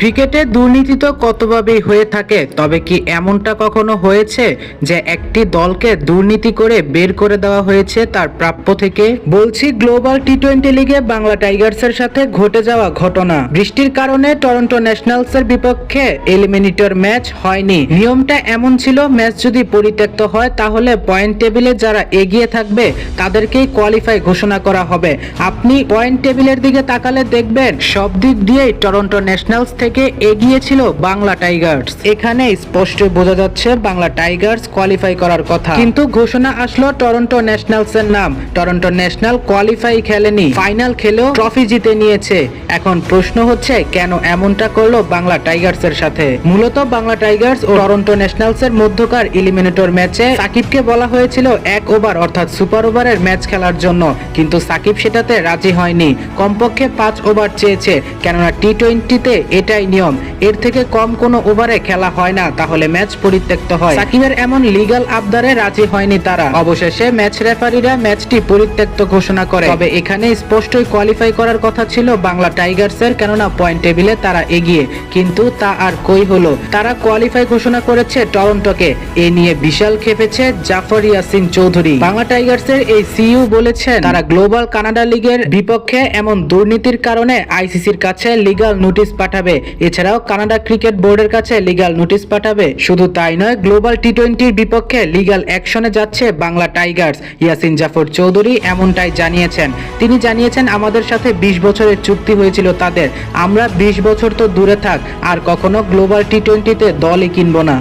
ক্রিকেটে দুর্নীতি তো কতভাবেই হয়ে থাকে, তবে কি এমনটা কখনো হয়েছে যে একটি দলকে দুর্নীতি করে বের করে দেওয়া হয়েছে তার প্রাপ্য থেকে? বলছি, গ্লোবাল টি টোয়েন্টি লিগে বাংলা টাইগার্সের সাথে ঘটে যাওয়া ঘটনা। বৃষ্টির কারণে টরন্টো ন্যাশনালসের বিপক্ষে এলিমিনেটর ম্যাচ হয়নি। নিয়মটা এমন ছিল, ম্যাচ যদি পরিত্যক্ত হয়, তাহলে পয়েন্ট টেবিলে যারা এগিয়ে থাকবে, তাদেরকেই কোয়ালিফাই ঘোষণা করা হবে। আপনি পয়েন্ট টেবিলের দিকে তাকালে দেখবেন, সব দিক দিয়েই টরন্টো ন্যাশনালস থেকে এগিয়ে ছিল বাংলা টাইগার্স। এখানে স্পষ্ট বোঝা যাচ্ছে বাংলা টাইগার্স কোয়ালিফাই করার কথা। কিন্তু ঘোষণা আসলো টরন্টো ন্যাশনালস এর নাম। টরন্টো ন্যাশনাল কোয়ালিফাই খেলেনি। ফাইনাল খেলেও ট্রফি জিতে নিয়েছে। এখন প্রশ্ন হচ্ছে, কেন এমনটা করল বাংলা টাইগার্স এর সাথে? মূলত বাংলা টাইগার্স ও টরন্টো ন্যাশনালস এর মধ্যকার এলিমিনেটর ম্যাচে সাকিবকে বলা হয়েছিল এক ওভার অর্থাৎ সুপার ওভারের ম্যাচ খেলার জন্য। কিন্তু সাকিব সেটাতে রাজি হয়নি। কমপক্ষে পাঁচ ওভার চেয়েছে। কেননা টি টোয়েন্টিতে এটাই নিয়ম। এর থেকে কম কোনো ওভারে খেলা হয় না, তাহলে ম্যাচ পরিত্যক্ত হয়। সাকিবের এমন লিগ্যাল আবদারে রাজি হয়নি তারা। অবশেষে ম্যাচ রেফারিরা ম্যাচটি পরিত্যক্ত ঘোষণা করে। তবে এখানে স্পষ্টই কোয়ালিফাই করার কথা ছিল বাংলা টাইগার্সের কেননা পয়েন্ট টেবিলে তারা এগিয়ে। কিন্তু তা আর কই হলো? তারা কোয়ালিফাই ঘোষণা করেছে টরন্টোকে। এ নিয়ে বিশাল খেপেছে জাফর ইয়াসিন চৌধুরী। বাংলা টাইগার্সের এই সিইও বলেছেন, তারা গ্লোবাল কানাডা লিগের বিপক্ষে এমন দুর্নীতির কারণে আইসিসির কাছে লিগাল নোটিশ পাঠাবে। এছাড়াও কানাডা ক্রিকেট বোর্ডের কাছে লিগাল নোটিশ পাঠাবে। শুধু তাই নয় গ্লোবাল টি টোয়েন্টির বিপক্ষে লিগাল অ্যাকশনে যাচ্ছে বাংলা টাইগার্স ইয়াসিন জাফর চৌধুরী এমনটাই জানিয়েছেন। তিনি জানিয়েছেন, আমাদের সাথে বিশ বছরের চুক্তি হয়েছিল তাদের। আমরা বিশ বছর তো দূরে থাক, আর কখনো গ্লোবাল টি টোয়েন্টিতে দলই কিনবো না।